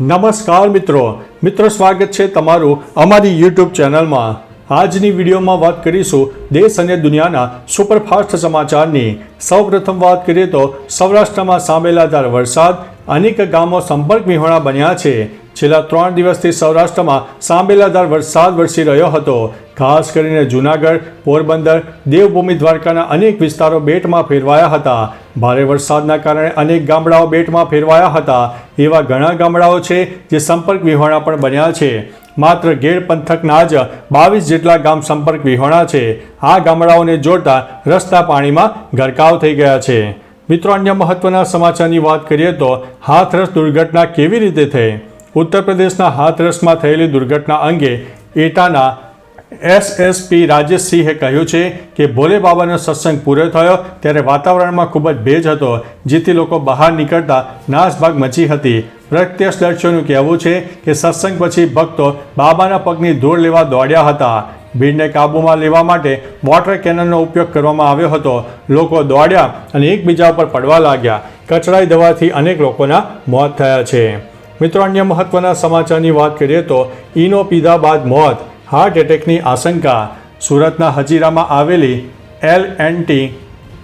નમસ્કાર મિત્રો. મિત્રો, સ્વાગત છે તમારું અમારી યુટ્યુબ ચેનલમાં. આજની વિડીયોમાં વાત કરીશું દેશ અને દુનિયાના સુપરફાસ્ટ સમાચારની. સૌપ્રથમ વાત કરીએ તો સૌરાષ્ટ્રમાં સામેલાધાર વરસાદ અનેક ગામો સંપર્ક વિહોણા બન્યા છે. છેલ્લા ત્રણ દિવસથી સૌરાષ્ટ્રમાં સાંબેલાધાર વરસાદ વરસી રહ્યો હતો. ખાસ કરીને જૂનાગઢ, પોરબંદર, દેવભૂમિ દ્વારકાના અનેક વિસ્તારો બેટમાં ફેરવાયા હતા. ભારે વરસાદના કારણે અનેક ગામડાઓ બેટમાં ફેરવાયા હતા. એવા ઘણા ગામડાઓ છે જે સંપર્ક વિહોણા પણ બન્યા છે. માત્ર ગેર પંથકના જ બાવીસ જેટલા ગામ સંપર્ક વિહોણા છે. આ ગામડાઓને જોડતા રસ્તા પાણીમાં ગરકાવ થઈ ગયા છે. મિત્રો, અન્ય મહત્વના સમાચારની વાત કરીએ તો હાથરસ દુર્ઘટના કેવી રીતે થઈ? ઉત્તર પ્રદેશના હાથરસમાં થયેલી દુર્ઘટના અંગે એટાના એસએસપી રાજેશસિંહે કહ્યું છે કે ભોલે બાબાનો સત્સંગ પૂરો થયો ત્યારે વાતાવરણમાં ખૂબ જ ભેજ હતો, જેથી લોકો બહાર નીકળતા નાસભાગ મચી હતી. પ્રત્યક્ષદર્શીઓનું કહેવું છે કે સત્સંગ પછી ભક્તો બાબાના પગની ધૂળ લેવા દોડ્યા હતા. ભીડને કાબૂમાં લેવા માટે વોટર કેનનનો ઉપયોગ કરવામાં આવ્યો હતો. લોકો દોડ્યા અને એકબીજા પર પડવા લાગ્યા. કચડાઈ દવાથી અનેક લોકોના મોત થયા છે. મિત્રો, અન્ય મહત્વના સમાચારની વાત કરીએ તો ઈનો પીધા બાદ મોત, હાર્ટ એટેકની આશંકા. સુરતના હજીરામાં આવેલી એલ એન્ડ ટી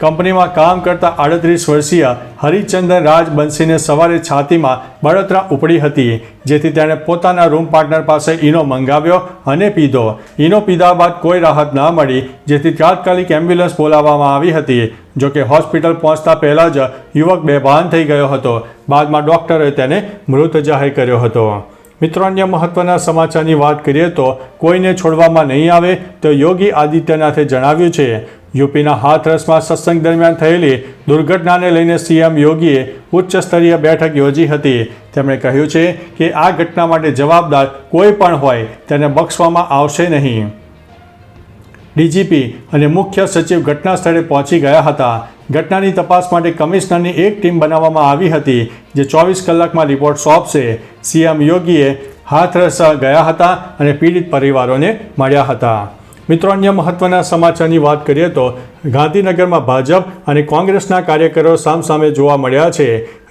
કંપનીમાં કામ કરતા આડત્રીસ વર્ષીય હરિચંદન રાજબંશીને સવારે છાતીમાં બળતરા ઉપડી હતી, જેથી તેણે પોતાના રૂમ પાર્ટનર પાસે ઈનો મંગાવ્યો અને પીધો. ઈનો પીધા બાદ કોઈ રાહત ના મળી, જેથી તાત્કાલિક એમ્બ્યુલન્સ બોલાવવામાં આવી હતી જોકે હોસ્પિટલ પહોંચતા પહેલાં જ યુવક બેભાન થઈ ગયો હતો. બાદમાં ડૉક્ટરે તેને મૃત જાહેર કર્યો હતો. મિત્રો, અન્ય મહત્વના સમાચારની વાત કરીએ તો કોઈને છોડવામાં નહીં આવે તો યોગી આદિત્યનાથે જણાવ્યું છે યુપીના હાથરસમાં સત્સંગ દરમિયાન થયેલી દુર્ઘટનાને લઈને સીએમ યોગીએ ઉચ્ચ સ્તરીય બેઠક યોજી હતી. તેમણે કહ્યું છે કે આ ઘટના માટે જવાબદાર કોઈ પણ હોય તેને બક્ષવામાં આવશે નહીં. ડીજીપી અને મુખ્ય સચિવ ઘટના સ્થળે પહોંચી ગયા હતા. ઘટનાની તપાસ માટે કમિશનરની એક ટીમ બનાવવામાં આવી હતી, જે ચોવીસ કલાકમાં રિપોર્ટ સોંપશે. સીએમ યોગીએ હાથરસ ગયા હતા અને પીડિત પરિવારોને મળ્યા હતા. મિત્રો, અન્ય મહત્વના સમાચારની વાત કરીએ તો ગાંધીનગરમાં ભાજપ અને કોંગ્રેસના કાર્યકરો સામસામે જોવા મળ્યા છે.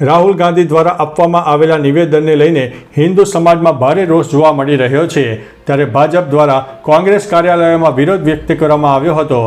રાહુલ ગાંધી દ્વારા આપવામાં આવેલા નિવેદનને લઈને હિન્દુ સમાજમાં ભારે રોષ જોવા મળી રહ્યો છે. ત્યારે ભાજપ દ્વારા કોંગ્રેસ કાર્યાલયોમાં વિરોધ વ્યક્ત કરવામાં આવ્યો હતો.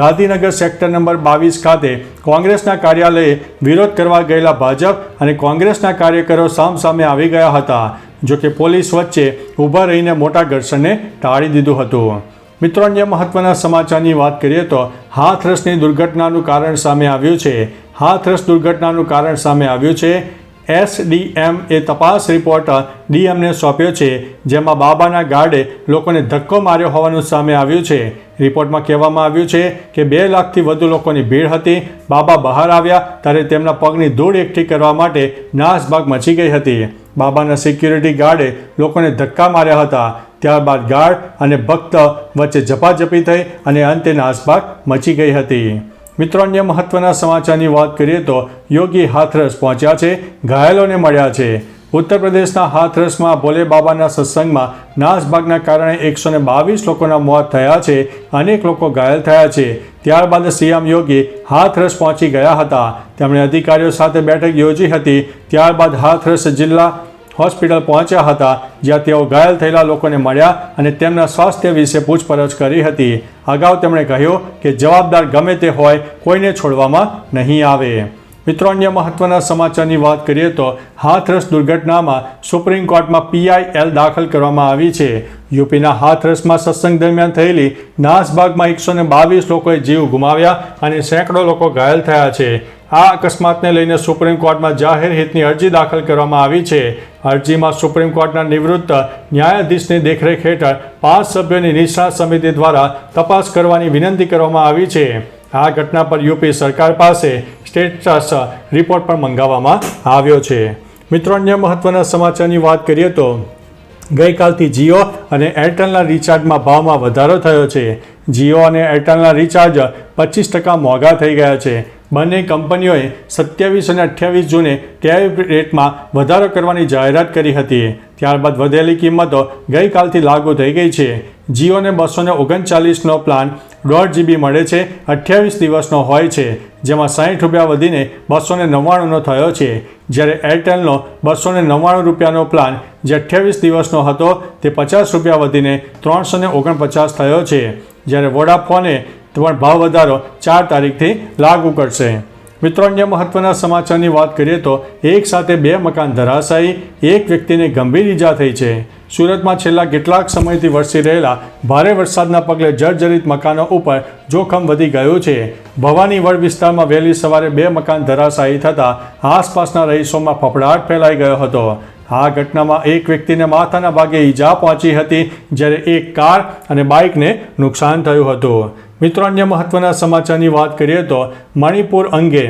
ગાંધીનગર સેક્ટર નંબર બાવીસ ખાતે કોંગ્રેસના કાર્યાલયે વિરોધ કરવા ગયેલા ભાજપ અને કોંગ્રેસના કાર્યકરો સામસામે આવી ગયા હતા, જોકે પોલીસ વચ્ચે ઊભા રહીને મોટા ઘર્ષણને ટાળી દીધું હતું. મિત્રો, અન્ય મહત્વના સમાચારની વાત કરીએ તો હાથરસની દુર્ઘટનાનું કારણ સામે આવ્યું છે. હાથરસ દુર્ઘટનાનું કારણ સામે આવ્યું છે. એસડીએમ એ તપાસ રિપોર્ટ ડીએમને સોંપ્યો છે, જેમાં બાબાના ગાર્ડે લોકોને ધક્કો માર્યો હોવાનું સામે આવ્યું છે. રિપોર્ટમાં કહેવામાં આવ્યું છે કે બે લાખથી વધુ લોકોની ભીડ હતી, બાબા બહાર આવ્યા ત્યારે તેમના પગની ધૂળ એકઠી કરવા માટે નાસભાગ મચી ગઈ હતી. બાબાના સિક્યુરિટી ગાર્ડે લોકોને ધક્કા માર્યા હતા. ત્યારબાદ ગાર્ડ અને ભક્ત વચ્ચે ઝપાઝપી થઈ અને અંતે નાસભાગ મચી ગઈ હતી. મિત્રો, અન્ય મહત્વના સમાચારની વાત કરીએ તો યોગી હાથરસ પહોંચ્યા છે, ઘાયલોને મળ્યા છે. ઉત્તર પ્રદેશના હાથરસમાં ભોલે બાબાના સત્સંગમાં નાસભાગના કારણે એકસો બાવીસ લોકોના મોત થયા છે, અનેક લોકો ઘાયલ થયા છે. ત્યારબાદ સીએમ યોગી હાથરસ પહોંચી ગયા હતા. તેમણે અધિકારીઓ સાથે બેઠક યોજી હતી. ત્યારબાદ હાથરસ જિલ્લા હોસ્પિટલ પહોંચ્યા હતા, જ્યાં તેઓ ઘાયલ થયેલા લોકોને મળ્યા અને તેમના સ્વાસ્થ્ય વિશે પૂછપરછ કરી હતી. અગાઉ તેમણે કહ્યું કે જવાબદાર ગમે તે હોય, કોઈને છોડવામાં નહીં આવે. મિત્રો, અન્ય મહત્વના સમાચારની વાત કરીએ તો હાથરસ દુર્ઘટનામાં સુપ્રીમ કોર્ટમાં પીઆઈએલ દાખલ કરવામાં આવી છે. યુપીના હાથરસમાં સત્સંગ દરમિયાન થયેલી નાસભાગમાં એકસો બાવીસ લોકોએ જીવ ગુમાવ્યા અને સેંકડો લોકો ઘાયલ થયા છે. આ અકસ્માતને લઈને સુપ્રીમ કોર્ટમાં જાહેર હિતની અરજી દાખલ કરવામાં આવી છે. અરજીમાં સુપ્રીમ કોર્ટના નિવૃત્ત ન્યાયાધીશની દેખરેખ હેઠળ પાંચ સભ્યોની નિષ્ણાત સમિતિ દ્વારા તપાસ કરવાની વિનંતી કરવામાં આવી છે. આ ઘટના પર યુપી સરકાર પાસે સ્ટેટસ રિપોર્ટ પણ મંગાવવામાં આવ્યો છે. મિત્રો, અન્ય મહત્વના સમાચારની વાત કરીએ તો ગઈકાલથી જીઓ અને એરટેલના રિચાર્જમાં ભાવમાં વધારો થયો છે. જીઓ અને એરટેલના રિચાર્જ પચીસ ટકા મોંઘા થઈ ગયા છે. બંને કંપનીઓએ સત્યાવીસ અને અઠ્યાવીસ જૂને ટેરિફ રેટમાં વધારો કરવાની જાહેરાત કરી હતી. ત્યારબાદ વધેલી કિંમતો ગઈકાલથી લાગુ થઈ ગઈ છે. જીઓને બસો ને ઓગણચાલીસનો પ્લાન દોઢ જીબી મળે છે, અઠ્યાવીસ દિવસનો હોય છે, જેમાં સાહીઠ રૂપિયા વધીને બસો ને નવ્વાણુંનો થયો છે. જ્યારે એરટેલનો બસો ને નવ્વાણું રૂપિયાનો પ્લાન જે અઠ્યાવીસ દિવસનો હતો, તે પચાસ રૂપિયા વધીને ત્રણસો ને ઓગણપચાસ થયો છે. જ્યારે વોડાફોને પણ ભાવ વધારો ચાર તારીખથી લાગુ કરશે. મિત્રો, અન્ય મહત્વના સમાચારની વાત કરીએ તો એક સાથે બે મકાન ધરાશાયી, એક વ્યક્તિને ગંભીર ઈજા થઈ છે. સુરતમાં છેલ્લા કેટલાક સમયથી વરસી રહેલા ભારે વરસાદના પગલે જર્જરિત મકાનો ઉપર જોખમ વધી ગયું છે. ભવાની વડ વિસ્તારમાં વહેલી સવારે બે મકાન ધરાશાયી થતાં આસપાસના રહીશોમાં ફફડાટ ફેલાઈ ગયો હતો. આ ઘટનામાં એક વ્યક્તિને માથાના ભાગે ઈજા પહોંચી હતી, જ્યારે એક કાર અને બાઇકને નુકસાન થયું હતું. મિત્રો, અન્ય મહત્વના સમાચારની વાત કરીએ તો મણિપુર અંગે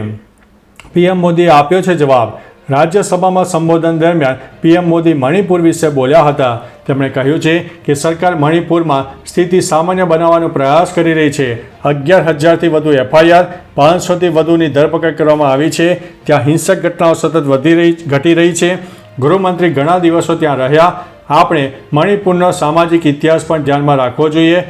પીએમ મોદીએ આપ્યો છે જવાબ. રાજ્યસભામાં સંબોધન દરમિયાન પીએમ મોદી મણિપુર વિશે બોલ્યા હતા. તેમણે કહ્યું છે કે સરકાર મણિપુરમાં સ્થિતિ સામાન્ય બનાવવાનો પ્રયાસ કરી રહી છે. અગિયાર હજારથી વધુ એફઆઈઆર, પાંચસોથી વધુની ધરપકડ કરવામાં આવી છે. ત્યાં હિંસક ઘટનાઓ સતત વધી રહી, ઘટી રહી છે. ગૃહમંત્રી ઘણા દિવસો ત્યાં રહ્યા. આપણે મણિપુરનો સામાજિક ઇતિહાસ પણ ધ્યાનમાં રાખવો જોઈએ.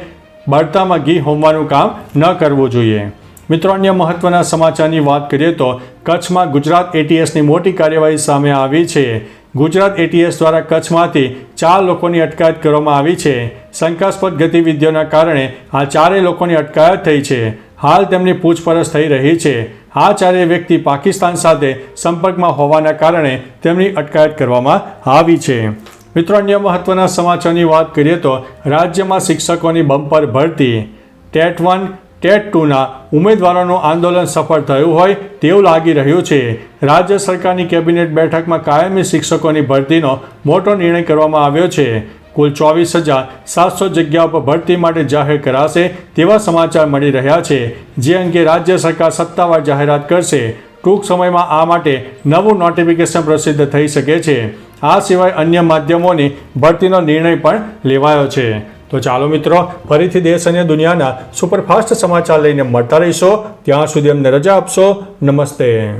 બળતામાં ઘી હોમવાનું કામ ન કરવું જોઈએ. મિત્રો, અન્ય મહત્વના સમાચારની વાત કરીએ તો કચ્છમાં ગુજરાત એટીએસની મોટી કાર્યવાહી સામે આવી છે. ગુજરાત એટીએસ દ્વારા કચ્છમાંથી ચાર લોકોની અટકાયત કરવામાં આવી છે. શંકાસ્પદ ગતિવિધિઓના કારણે આ ચારેય લોકોની અટકાયત થઈ છે. હાલ તેમની પૂછપરછ થઈ રહી છે. આ ચારેય વ્યક્તિ પાકિસ્તાન સાથે સંપર્કમાં હોવાના કારણે તેમની અટકાયત કરવામાં આવી છે. મિત્રો, અન્ય મહત્વના સમાચારની વાત કરીએ તો રાજ્યમાં શિક્ષકોની બમ્પર ભરતી. ટેટ વન, ટેટ ટુના ઉમેદવારોનું આંદોલન સફળ થયું હોય તેવું લાગી રહ્યું છે. રાજ્ય સરકારની કેબિનેટ બેઠકમાં કાયમી શિક્ષકોની ભરતીનો મોટો નિર્ણય કરવામાં આવ્યો છે. કુલ ચોવીસ હજાર સાતસો જગ્યાઓ પર ભરતી માટે જાહેર કરાશે તેવા સમાચાર મળી રહ્યા છે. જે અંગે રાજ્ય સરકાર સત્તાવાર જાહેરાત કરશે. ટૂંક સમયમાં આ માટે નવું નોટિફિકેશન પ્રસિદ્ધ થઈ શકે છે. આ સિવાય અન્ય માધ્યમોની ભરતીનો નિર્ણય પણ લેવાયો છે. તો ચાલો મિત્રો, ફરીથી દેશ અને દુનિયાના સુપરફાસ્ટ સમાચાર લઈને મળતા રહીશો. ત્યાં સુધી અમને રજા આપશો. નમસ્તે.